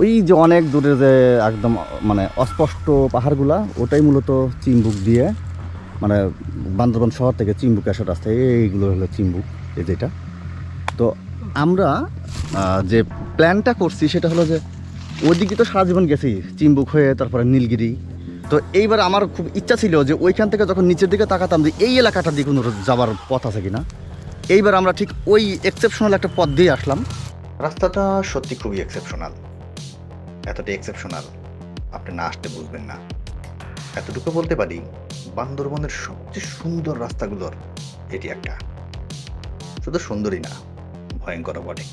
ওই যে অনেক দূরে যে একদম মানে অস্পষ্ট পাহাড়গুলা, ওটাই মূলত চিম্বুক দিয়ে মানে বান্দরবান শহর থেকে চিম্বুক আসার রাস্তায় এইগুলো হলো চিম্বুক, এই যেটা। তো আমরা যে প্ল্যানটা করছি সেটা হলো যে ওইদিকে তো সারা জীবন গেছি, চিম্বুক হয়ে তারপরে নীলগিরি। তো এইবার আমার খুব ইচ্ছা ছিল যে ওইখান থেকে যখন নিচের দিকে তাকাতাম যে এই এলাকাটা দিয়ে কোনো যাওয়ার পথ আছে কিনা। এইবার আমরা ঠিক ওই এক্সেপশনাল একটা পথ দিয়ে আসলাম। রাস্তাটা সত্যি খুবই এক্সেপশনাল এতটা এক্সেপশনাল আপনি না আসতে বুঝবেন না। এতটুকু বলতে পারি, বান্দরবনের সবচেয়ে সুন্দর রাস্তাগুলোর এটি একটা। শুধু সুন্দরই না, ভয়ঙ্কর বটে।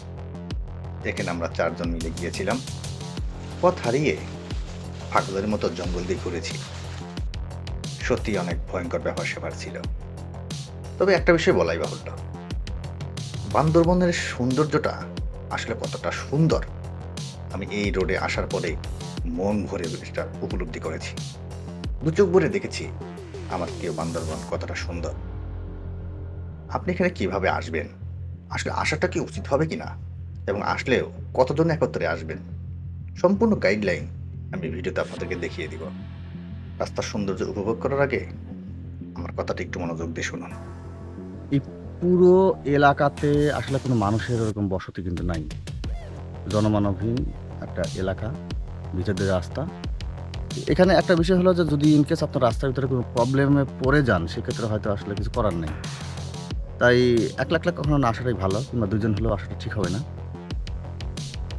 এখানে আমরা চারজন মিলে গিয়েছিলাম, পথ হারিয়ে পাগলের মতো জঙ্গল দিয়ে ঘুরেছি। সত্যি অনেক ভয়ঙ্কর ব্যাপার সেবার ছিল। তবে একটা বিষয় বলাই বাহুল্য, বান্দরবনের সৌন্দর্যটা আসলে কতটা সুন্দর আমি এই রোডে আসার পরে মন ভরে এটা উপলব্ধি করেছি। দু চোখ ভরে দেখেছি আমার প্রিয় বান্দরবন কতটা সুন্দর। আপনি এখানে কীভাবে আসবেন? আসলে আসাটা কি উচিত হবে কিনা? এবং আসলেও কতজন একত্রে আসবেন? সম্পূর্ণ গাইডলাইন আমি ভিডিওতে আপনাদেরকে দেখিয়ে দিব। রাস্তার সৌন্দর্য উপভোগ করার আগে আমার কথাটা একটু মনোযোগ দিয়ে শুনুন। এই পুরো এলাকাতে আসলে কোনো মানুষের ওরকম বসতি কিন্তু নাই। জনমানবহীন একটা এলাকা ভিতর দিয়ে রাস্তা। এখানে একটা বিষয় হলো যে যদি ইনকেস আপনার রাস্তার ভিতরে কোনো প্রবলেমে পড়ে যান, সেক্ষেত্রে হয়তো আসলে কিছু করার নেই। তাই এক লাখ লাখ কখনো না আসাটাই ভালো, কিংবা দুজন হলেও আসাটা ঠিক হবে না।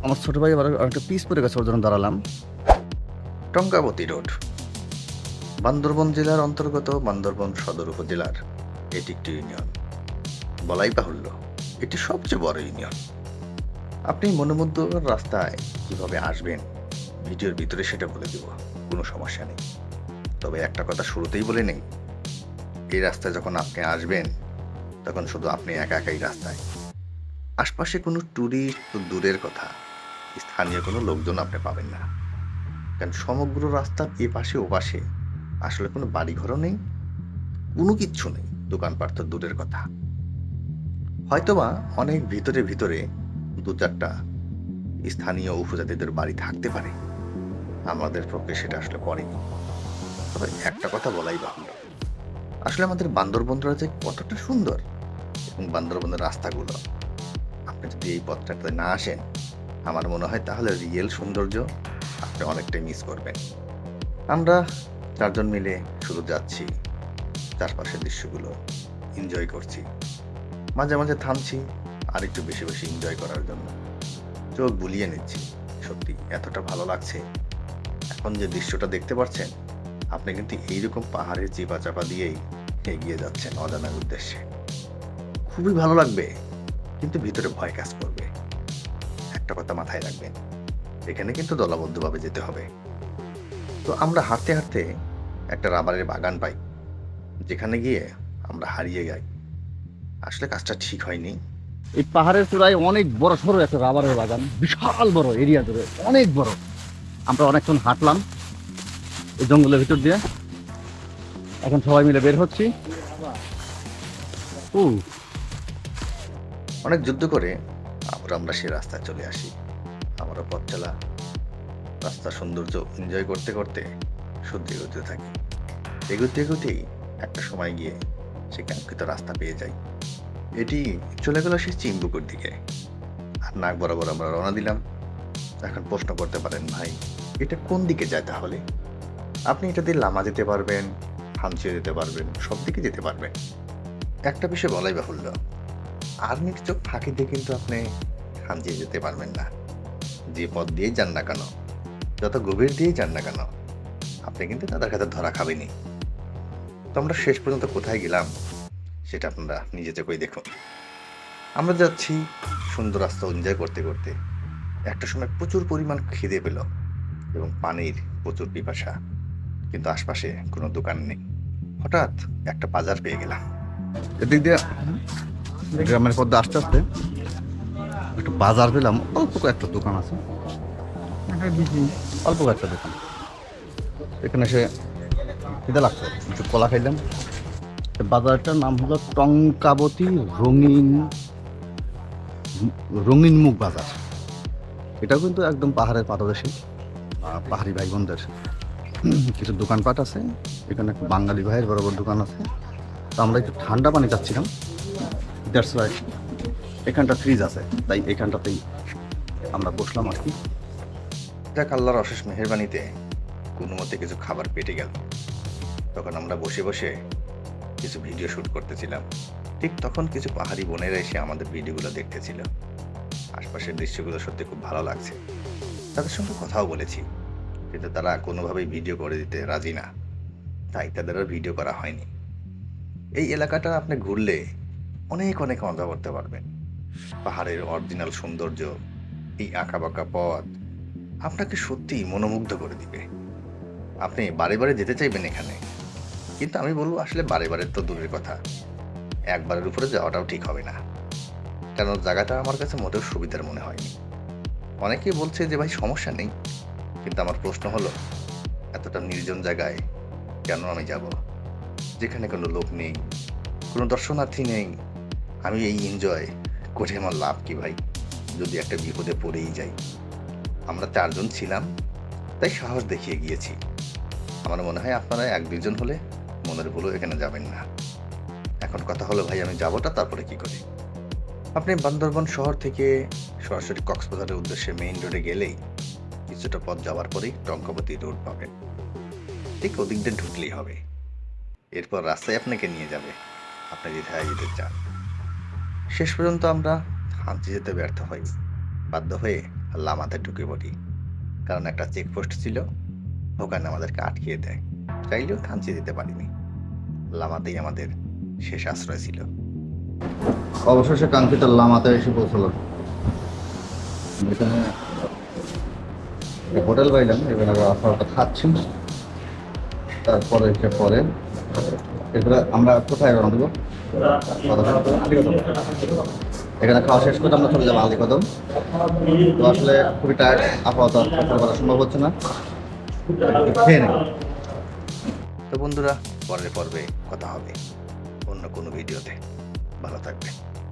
আমার ছোটো ভাই এবার একটা পিস পড়ে গেছে, ওর জন্য দাঁড়ালাম। টঙ্কাবতী রোড, বান্দরবন জেলার অন্তর্গত বান্দরবন সদর উপজেলার এটি একটি ইউনিয়ন। বলাই বাহুল্য, এটি সবচেয়ে বড় ইউনিয়ন। আপনি মনোমুগ্ধ রাস্তায় কীভাবে আসবেন, ভিডিওর ভিতরে সেটা বলে দিব, কোনো সমস্যা নেই। তবে একটা কথা শুরুতেই বলে নেই, এই রাস্তায় যখন আপনি আসবেন, তখন শুধু আপনি একা একাই রাস্তায়। আশপাশে কোনো ট্যুরিস্ট তো দূরের কথা, স্থানীয় কোনো লোকজন আপনি পাবেন না। কারণ সমগ্র রাস্তার এ পাশে ও পাশে আসলে কোনো বাড়িঘরও নেই, কোনো কিচ্ছু নেই, দোকানপাট তো দূরের কথা। হয়তোবা অনেক ভিতরে ভিতরে দু চারটা স্থানীয় উপজাতিদের বাড়ি থাকতে পারে। আমাদের পক্ষে সেটা আসলে পড়েনি তবে একটা কথা বলাই বাহুল্য। আসলে আমাদের বান্দরবনরা যে কতটা সুন্দর এবং বান্দরবনের রাস্তাগুলো। আপনি যদি এই পথটাতে না আসেন, আমার মনে হয় তাহলে রিয়েল সৌন্দর্য আপনি অনেকটাই মিস করবেন। আমরা চারজন মিলে শুধু যাচ্ছি, চারপাশের দৃশ্যগুলো এনজয় করছি, মাঝে মাঝে থামছি আর একটু বেশি বেশি এনজয় করার জন্য। চোখ বুলিয়ে নিচ্ছি। সত্যি, এতটা ভালো লাগছে। এখন যে দৃশ্যটা দেখতে পাচ্ছেন, আপনি কিন্তু এইরকম পাহাড়ের চিপা চাপা দিয়েই এগিয়ে যাচ্ছেন অজানার উদ্দেশ্যে। খুবই ভালো লাগবে, কিন্তু ভিতরে ভয় কাজ করবে। একটা কথা মাথায় রাখবেন, এখানে কিন্তু দলবদ্ধভাবে যেতে হবে। তো আমরা হাঁটতে হাঁটতে একটা রাবারের বাগান পাই, যেখানে গিয়ে আমরা হারিয়ে যাই। আসলে কাজটা ঠিক হয়নি। এই পাহাড়ের চূড়ায় অনেক বড় সড়ো একটা রাবারের বাগান, বিশাল বড় এরিয়া ধরে অনেক বড়। আমরা অনেকক্ষণ হাঁটলাম এই জঙ্গলের ভিতর দিয়ে। এখন সবাই মিলে বের হচ্ছি। অনেক যুদ্ধ করে আবার আমরা সেই রাস্তায় চলে আসি। আমারও পথ চলা, রাস্তার সৌন্দর্য এনজয় করতে করতে সত্যি এগোতে থাকি। এগোতে এগোতেই একটা সময় গিয়ে সে কাঙ্ক্ষিত রাস্তা পেয়ে যাই। এটি চলে গেল সেই চিম্বুকুর দিকে। আর নাক বরাবর আমরা রওনা দিলাম। এখন প্রশ্ন করতে পারেন ভাই, এটা কোন দিকে যায় তাহলে? আপনি এটা দিয়ে লামা যেতে পারবেন হামচিয়ে যেতে পারবেন, সব দিকে যেতে পারবেন। একটা বিষয় বলাই বাহুল্য, আর্মির চোখ ফাঁকি দিয়ে কিন্তু আপনি হামচিয়ে যেতে পারবেন না। যে পথ দিয়েই যান না কেন, যত গভীর দিয়েই যান না কেন, আপনি কিন্তু তাদের কাছে ধরা খাবেনি তো আমরা শেষ পর্যন্ত কোথায় গেলাম? সেটা আপনারা নিজে চোখেই দেখুন। আমরা যাচ্ছি সুন্দর রাস্তা এনজয় করতে করতে। একটা সময় প্রচুর পরিমাণ খিদে পেল এবং পানির প্রচুর পিপাসা। কিন্তু আশপাশে কোনো দোকান নেই। হঠাৎ একটা বাজার পেয়ে গেলাম। এদিক দিয়ে গ্রামের পথে আস্তে আস্তে একটা বাজার পেলাম। অল্প একটা দোকান আছে। অল্প কয়েকটা দোকান। এখানে সে খিদে লাগছে। একটু কলা খাইলাম। বাজারটার নাম হলো টঙ্কাবতী রঙিন রঙিন মুখ বাজার। এটাও কিন্তু একদম পাহাড়ের পাদদেশে পাহাড়ি ভাই বোনদের কিছু দোকানপাট আছে, এখানে একটা বাঙালি ভাইয়ের বরাবর দোকান আছে। তো আমরা একটু ঠান্ডা পানি চাচ্ছিলাম দ্যাটস ওয়াই এখানটা ফ্রিজ আছে। তাই এখানটাতেই আমরা বসলাম আর কি। যাক, আল্লাহর অশেষ মেহরবানিতে কোনো মতে কিছু খাবার পেটে গেল। তখন আমরা বসে বসে কিছু ভিডিও শ্যুট করতেছিলাম। ঠিক তখন কিছু পাহাড়ি বোনেরা এসে আমাদের ভিডিওগুলো দেখতেছিল। আশপাশের দৃশ্যগুলো সত্যি খুব ভালো লাগছে। তাদের সঙ্গে কথাও বলেছি, কিন্তু তারা কোনোভাবেই ভিডিও করে দিতে রাজি না। তাই তাদের আর ভিডিও করা হয়নি। এই এলাকাটা আপনি ঘুরলে অনেক অনেক মজা করতে পারবেন। পাহাড়ের অরিজিনাল সৌন্দর্য, এই আঁকা বাঁকা পথ, আপনাকে সত্যিই মনোমুগ্ধ করে দিবে। আপনি বারে বারে যেতে চাইবেন এখানে? কিন্তু আমি বলব আসলে বারে বারে তো দূরের কথা। একবারের উপরে যাওয়াটাও ঠিক হবে না। কারণ জায়গাটা আমার কাছে মোটেও সুবিধার মনে হয়নি। অনেকেই বলছে যে, ভাই, সমস্যা নেই। কিন্তু আমার প্রশ্ন হলো, এতটা নির্জন জায়গায় কেন আমি যাব? যেখানে কোনো লোক নেই, কোনো দর্শনার্থী নেই। আমি এই এনজয় করে আমার লাভ কি, ভাই? যদি একটা বিপদে পড়েই যাই। আমরা চারজন ছিলাম, তাই সাহস দেখিয়ে গিয়েছি। আমার মনে হয় আপনারা এক দুজন হলে মনের ভুলও এখানে যাবেন না। এখন কথা হলো, ভাই, আমি যাবোটা, তারপরে কি করি? আপনি বান্দরবন শহর থেকে সরাসরি কক্সবাজারের উদ্দেশ্যে মেইন রোডে গেলেই কিছুটা পথ যাওয়ার পরেই টঙ্কাবতী রোড পাবেন। ঠিক ওদিক দিয়ে ঢুকলেই হবে। এরপর রাস্তায় আপনাকে নিয়ে যাবে। আপনি যেতে যেতে চান। শেষ পর্যন্ত আমরা হাঁচি যেতে ব্যর্থ হই। বাধ্য হয়ে লামাতে ঢুকে পড়ি। কারণ একটা চেকপোস্ট ছিল, ওখানে আমাদেরকে আটকিয়ে দেয়। চাইলেও থানচি দিতে পারিনি। লামাতেই আমাদের শেষ আশ্রয় ছিল। অবশেষে কাঙ্ক্ষিত লামাতে এসে পৌঁছলাম। এখানে হোটেল পাইলাম এবার খাবারটা খাচ্ছি তারপরে এসে পরে, এরপরে আমরা কোথায় রওনা দেবো এখানে খাওয়া শেষ করে আমরা চলে যাব আলি কদম তো আসলে খুবই টায়ার্ড আপাতত করা সম্ভব হচ্ছে না। খেয়ে নেই তো বন্ধুরা পরের পর্বে কথা হবে অন্য কোনো ভিডিওতে। ভালো থাকবে